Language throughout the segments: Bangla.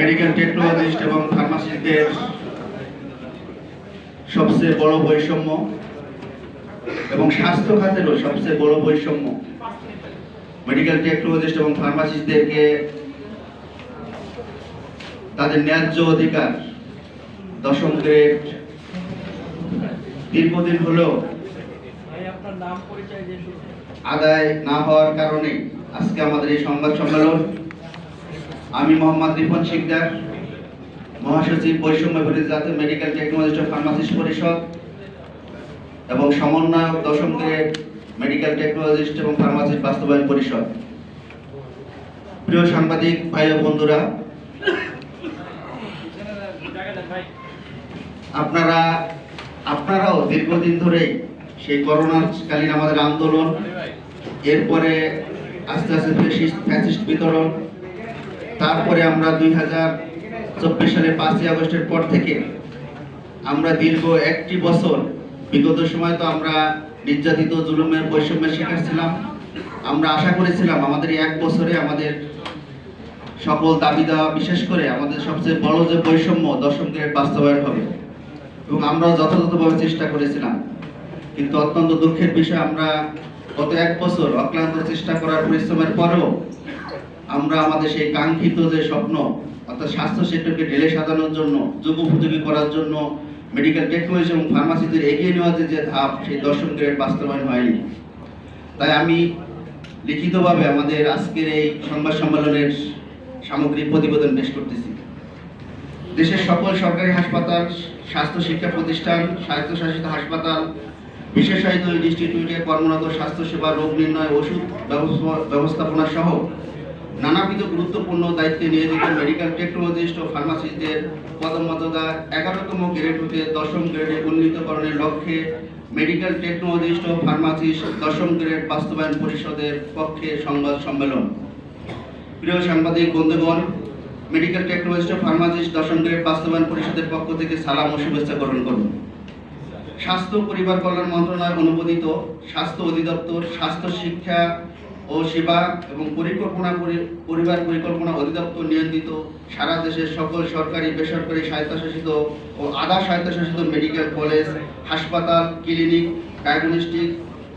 মেডিকেল টেকনোলজিস্ট এবং ফার্মাসিস্টদের সবচেয়ে বড় বৈষম্য এবং স্বাস্থ্য খাতেরও সবচেয়ে বড় বৈষম্য। মেডিকেল টেকনোলজিস্ট এবং ফার্মাসিস্টদেরকে তাদের ন্যায্য অধিকার দশম গ্রেড দীর্ঘদিন হলেও আদায় না হওয়ার কারণে আজকে আমাদের এই সংবাদ সম্মেলন আমি মোহাম্মদ রিপন শিকদার মহাসচিব বৈষম্য বিরোধী জাতীয় মেডিকেল টেকনোলজিস্ট ফার্মাসিস্ট পরিষদ এবং সমন্বয়ক দশম গ্রেড মেডিকেল টেকনোলজিস্ট এবং ফার্মাসিস্ট বাস্তবায়ন পরিষদ। প্রিয় সাংবাদিক, ভাই ও বন্ধুরা, আপনারা, আপনারাও দীর্ঘদিন ধরে সেই করোনার কালীন আমাদের আন্দোলন, এরপরে আস্তে আস্তে ফ্যাসিস্ট বিতরণ তারপরে আমরা দুই হাজার চব্বিশ সালের পাঁচই আগস্টের পর থেকে আমরা দীর্ঘ একটি বছর, বিগত সময় তো আমরা নির্যাতিত, জুলুমের বৈষম্যের শিকার ছিলাম। আমরা আশা করেছিলাম আমাদের এক বছরে আমাদের সকল দাবি দেওয়া, বিশেষ করে আমাদের সবচেয়ে বড় যে বৈষম্য দশম গ্রেড বাস্তবায়ন হবে। এবং আমরাও যথাযথভাবে চেষ্টা করেছিলাম। কিন্তু অত্যন্ত দুঃখের বিষয়, আমরা গত এক বছর অক্লান্ত চেষ্টা করার পরিশ্রমের পরেও আমরা আমাদের সেই কাঙ্ক্ষিত যে স্বপ্ন, অর্থাৎ স্বাস্থ্য সেক্টরকে ঢেলে সাজানোর জন্য যুগোপযোগী করার জন্য মেডিকেল টেকনোলজি এবং ফার্মাসিদের এগিয়ে নেওয়ার যে ধাপ, সেই দশম গ্রেড বাস্তবায়ন হয়নি। তাই আমি লিখিতভাবে আমাদের আজকের এই সংবাদ সম্মেলনের সামগ্রিক প্রতিবেদন পেশ করতেছি। দেশের সকল সরকারি হাসপাতাল, স্বাস্থ্য শিক্ষা প্রতিষ্ঠান, স্বায়ত্তশাসিত হাসপাতাল, বিশেষায়িত ইনস্টিটিউটে কর্মরত স্বাস্থ্যসেবা রোগ নির্ণয় ওষুধ ব্যবস্থা- ব্যবস্থাপনা সহ নানাবিধ গুরুত্বপূর্ণ দায়িত্বে নিয়োজিত মেডিকেল টেকনোলজিস্ট ও ফার্মাসিস্টদের পদমর্যাদা এগারোতম গ্রেড হতে দশম গ্রেডে উন্নীতকরণের লক্ষ্যে মেডিকেল টেকনোলজিস্ট ও ফার্মাসিস্ট দশম গ্রেড বাস্তবায়ন পরিষদের পক্ষে সংবাদ সম্মেলন। প্রিয় সাংবাদিক, বন্ধুগণ মেডিকেল টেকনোলজিস্ট ও ফার্মাসিস্ট দশম গ্রেড বাস্তবায়ন পরিষদের পক্ষ থেকে সালাম ও শুভেচ্ছা গ্রহণ করুন। স্বাস্থ্য পরিবার কল্যাণ মন্ত্রণালয় অনুমোদিত স্বাস্থ্য অধিদপ্তর স্বাস্থ্য শিক্ষা ও সেবা এবং পরিকল্পনা পরিবার পরিকল্পনা অধিদপ্তর নিয়ন্ত্রিত, সারা দেশের সকল সরকারি, বেসরকারি স্বায়ত্তশাসিত ও আধা স্বায়ত্তশাসিত মেডিকেল কলেজ হাসপাতাল ক্লিনিক ডায়াগনস্টিক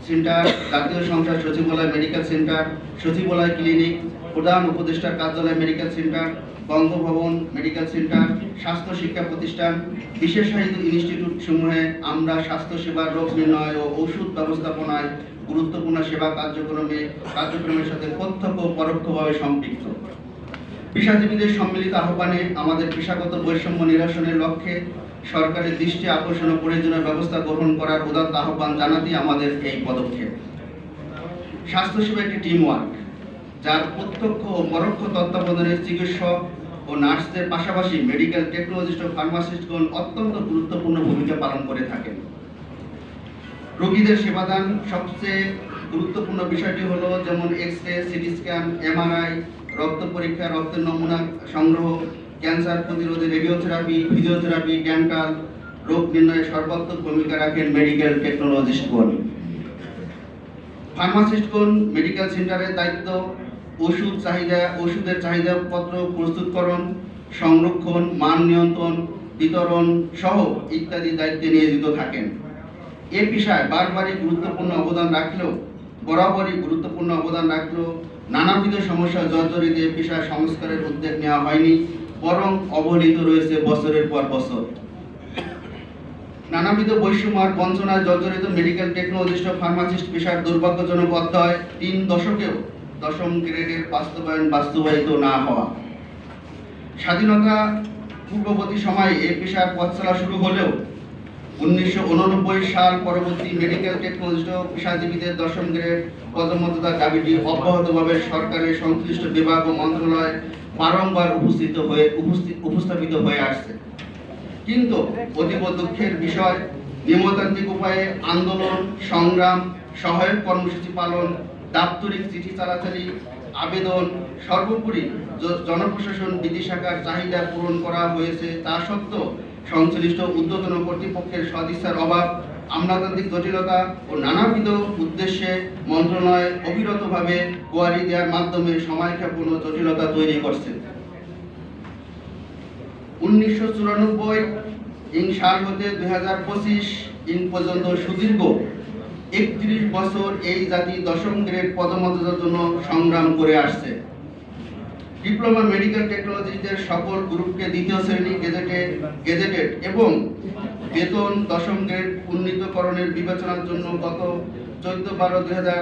সেন্টার, জাতীয় সংসদ সচিবালয় মেডিকেল সেন্টার, সচিবালয় ক্লিনিক, প্রধান উপদেষ্টার কার্যালয় medical centre, Bangabhaban medical centre, স্বাস্থ্য শিক্ষা প্রতিষ্ঠান, বিশেষায়িত ইনস্টিটিউট সমূহে আমরা স্বাস্থ্য সেবার রোগ নির্ণয় ও ওষুধ ব্যবস্থাপনায় গুরুত্বপূর্ণ সেবা কার্যক্রমে, কার্যক্রমের সাথে প্রত্যক্ষ পরোক্ষভাবে সম্পৃক্ত। পেশাজীবীদের সম্মিলিত আহ্বানে আমাদের পেশাগত বৈষম্য নিরসনের লক্ষ্যে সরকারের দৃষ্টি আকর্ষণ ও প্রয়োজনীয় ব্যবস্থা গ্রহণ করার উদাত্ত আহ্বান জানাতেই আমাদের এই পদক্ষেপ। স্বাস্থ্যসেবা একটি টিম ওয়ার্ক যার প্রত্যক্ষ ও পরোক্ষ তত্ত্বাবধানে চিকিৎসক ও নার্সদের পাশাপাশি মেডিকেল টেকনোলজিস্ট ও ফার্মাসিস্টগণ অত্যন্ত গুরুত্বপূর্ণ ভূমিকা পালন করে থাকেন। রোগীদের সেবাদান সবচেয়ে গুরুত্বপূর্ণ বিষয়টি হলো যেমন X ray CT scan MRI রক্ত পরীক্ষা, রক্তের নমুনা সংগ্রহ ক্যান্সার প্রতিরোধে রেডিওথেরাপি, ফিজিওথেরাপি, ডেন্টাল রোগ নির্ণয়ে সর্বাত্মক ভূমিকা রাখেন মেডিকেল টেকনোলজিস্টগণ ফার্মাসিস্টগণ মেডিকেল সেন্টারের দায়িত্ব, ওষুধ চাহিদা, ওষুধের চাহিদাপত্র প্রস্তুতকরণ, সংরক্ষণ, মান নিয়ন্ত্রণ, বিতরণ সহ ইত্যাদি দায়িত্বে নিয়োজিত থাকেন। এ পেশায় বারবারই গুরুত্বপূর্ণ অবদান রাখলেও, বরাবরই গুরুত্বপূর্ণ অবদান রাখলেও নানাবিধ সমস্যা জর্জরিত এ পেশায় সংস্কারের উদ্যোগ নেওয়া হয়নি। বরং অবহেলিত রয়েছে বছরের পর বছর। নানাবিধ বৈষম্য আর বঞ্চনায় জর্জরিত মেডিকেল টেকনোলজিস্ট ও ফার্মাসিস্ট পেশার দুর্ভাগ্যজনক অধ্যায় তিন দশকেও দশম গ্রেডের বাস্তবায়ন বাস্তবায়িত না হওয়া। স্বাধীনতা পূর্ববর্তী সময়ে এ পেশার পথ চলা শুরু হলেও উনিশশো উননব্বই সাল পরবর্তী মেডিকেল টেকনোলজিস্ট ও পেশাজীবীদের দশম গ্রেড পদমর্যাদার দাবিটি অব্যাহতভাবে সরকারের সংশ্লিষ্ট বিভাগ ও মন্ত্রণালয় বারংবার উপস্থিত হয়ে উপস্থাপিত হয়ে আসছে। কিন্তু অতীব দুঃখের বিষয়, নিয়মতান্ত্রিক উপায়ে আন্দোলন, সংগ্রাম, সহায়ক কর্মসূচি পালন, দাপ্তরিক চিঠি চালাচালি, আবেদন, সর্বোপরি জনপ্রশাসন, বিধি শাখার চাহিদা পূরণ করা হয়েছে তা সত্ত্বেও সংশ্লিষ্ট ঊর্ধ্বতন কর্তৃপক্ষের সদিচ্ছার অভাব, আমলাতান্ত্রিক জটিলতা ও নানাবিধ উদ্দেশ্যে মন্ত্রণালয় অবিরতভাবে গোয়ারি দেওয়ার মাধ্যমে সময়ক্ষেপণ জটিলতা তৈরি করছে। উনিশশো চুরানব্বই ইং সাল হতে দুই হাজার পঁচিশ ইং পর্যন্ত সুদীর্ঘ একত্রিশ বছর এই জাতি দশম গ্রেড পদমর্যাদার জন্য সংগ্রাম করে আসছে। ডিপ্লোমা মেডিকেল টেকনোলজিদের সকল গ্রুপকে দ্বিতীয় শ্রেণি গেজেটেড গেজেটেড এবং বেতন দশম গ্রেড উন্নীতকরণের বিবেচনার জন্য গত চোদ্দ বারো দুই হাজার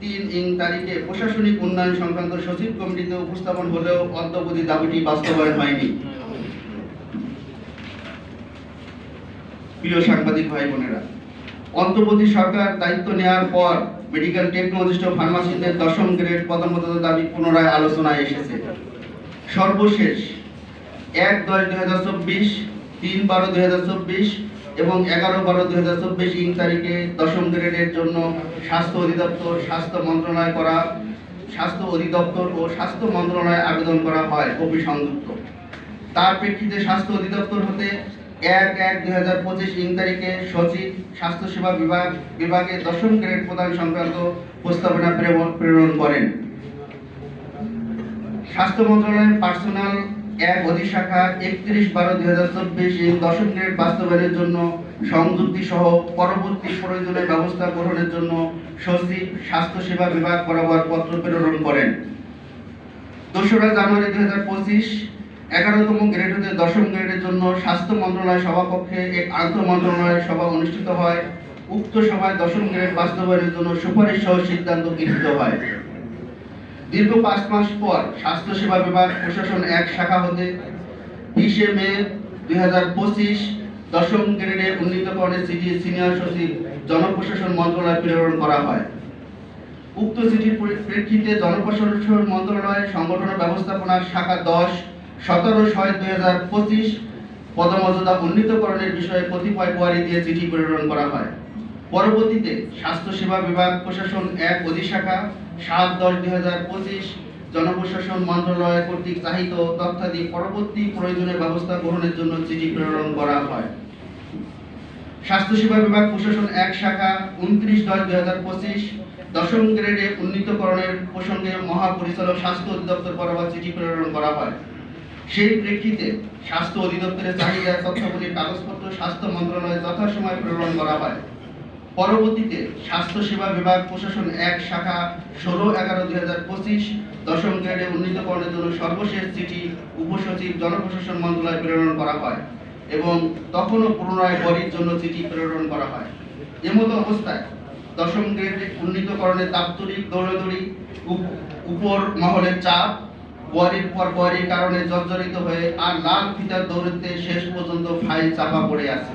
তিন ইং তারিখে প্রশাসনিক উন্নয়ন সংক্রান্ত সচিব কমিটিতে উপস্থাপন হলেও অদ্যবধি দাবিটি বাস্তবায়ন হয়নি। প্রিয় সাংবাদিক ভাই বোনেরা, অন্তর্বর্তী সরকার দায়িত্ব নেওয়ার পর মেডিকেল টেকনোলজিস্ট ও ফার্মাসিস্টদের দশম গ্রেড পদোন্নতির দাবি পুনরায় আলোচনায় এসেছে। সর্বশেষ এক দশ দুই হাজার চব্বিশ, তিন বারো দুই হাজার চব্বিশ এবং এগারো বারো দুই হাজার চব্বিশ ইং তারিখে দশম গ্রেডের জন্য স্বাস্থ্য অধিদপ্তর, স্বাস্থ্য মন্ত্রণালয় করা, স্বাস্থ্য অধিদপ্তর ও স্বাস্থ্য মন্ত্রণালয়ে আবেদন করা হয় কপি সংযুক্ত তার প্রেক্ষিতে স্বাস্থ্য অধিদপ্তর হতে এক এক দুই হাজার পঁচিশ ইং তারিখে সচিব স্বাস্থ্যসেবা বিভাগ, বিভাগে দশম গ্রেড প্রদান সংক্রান্ত প্রস্তাবনা প্রেরণ- করেন। স্বাস্থ্য মন্ত্রণালয়ের পার্সোনাল এক অধিশাখা একত্রিশ বারো দুই হাজার চব্বিশ ইং দশম গ্রেড বাস্তবায়নের জন্য সংযুক্তি সহ পরবর্তী প্রয়োজনীয় ব্যবস্থা গ্রহণের জন্য সচিব স্বাস্থ্যসেবা বিভাগ বরাবর পত্র প্রেরণ করেন। দোসরা জানুয়ারি দুই হাজার পঁচিশ এগারোতম গ্রেড হতে দশম গ্রেডের জন্য স্বাস্থ্য মন্ত্রণালয় সভাকক্ষে এক আন্তঃ মন্ত্রণালয়ের সভা অনুষ্ঠিত হয়। উক্ত সভায় দশম গ্রেড বাস্তবায়নের জন্য সুপারিশ সহ সিদ্ধান্ত গৃহীত হয়। দীর্ঘ পাঁচ মাস পর স্বাস্থ্যসেবা বিভাগ, প্রশাসন এক শাখা হতে বিশে মে দুই হাজার পঁচিশ দশম গ্রেডে উন্নীতকরণের চিঠি সিনিয়র সচিব, জনপ্রশাসন মন্ত্রণালয় প্রেরণ করা হয়। উক্ত চিঠির পরি- প্রেক্ষিতে জনপ্রশাসন মন্ত্রণালয়, সংগঠন ও ব্যবস্থাপনা শাখা দশ সতেরো ছয় দুই হাজার পঁচিশ পদমর্যাদা উন্নীতকরণের বিষয়ে কতিপয় দিয়ে চিঠি প্রেরণ করা হয়। পরবর্তীতে স্বাস্থ্যসেবা বিভাগ, প্রশাসন এক অধিশাখা, সাত দশ দুই হাজার পঁচিশ জনপ্রশাসন মন্ত্রণালয় কর্তৃক চাহিত তথ্যাদি পরবর্তী প্রয়োজনীয় ব্যবস্থা গ্রহণের জন্য চিঠি প্রেরণ করা হয়। স্বাস্থ্যসেবা বিভাগ, প্রশাসন এক শাখা, উনত্রিশ দশ দুই হাজার পঁচিশ দশম গ্রেডে উন্নীতকরণের প্রসঙ্গে মহাপরিচালক স্বাস্থ্য অধিদপ্তর বরাবর চিঠি প্রেরণ করা হয়। সেই প্রেক্ষিতে স্বাস্থ্য অধিদপ্তরের চাহিদা তথ্যাবলীর কাগজপত্র স্বাস্থ্য মন্ত্রণালয়ে যথাসময়ে প্রেরণ করা হয়। পরবর্তীতে স্বাস্থ্য সেবা বিভাগ প্রশাসন এক, শাখা ষোলো, এগারো, দুই হাজার পঁচিশ, দশম গ্রেডে উন্নীতকরণের জন্য সর্বশেষ চিঠি উপসচিব, জনপ্রশাসন মন্ত্রণালয়ে প্রেরণ করা হয় এবং তখনও পুনরায় বডির জন্য চিঠি প্রেরণ করা হয়। এমতো অবস্থায় দশম গ্রেড উন্নীতকরণের দাপ্তরিক দৌড়দৌড়ি, উপ- উপর মহলের চাপ বডির পর ওয়ারির কারণে জর্জরিত হয়ে আর লাল ফিতার দৌড়তে শেষ পর্যন্ত ফাইল চাপা পড়ে আছে।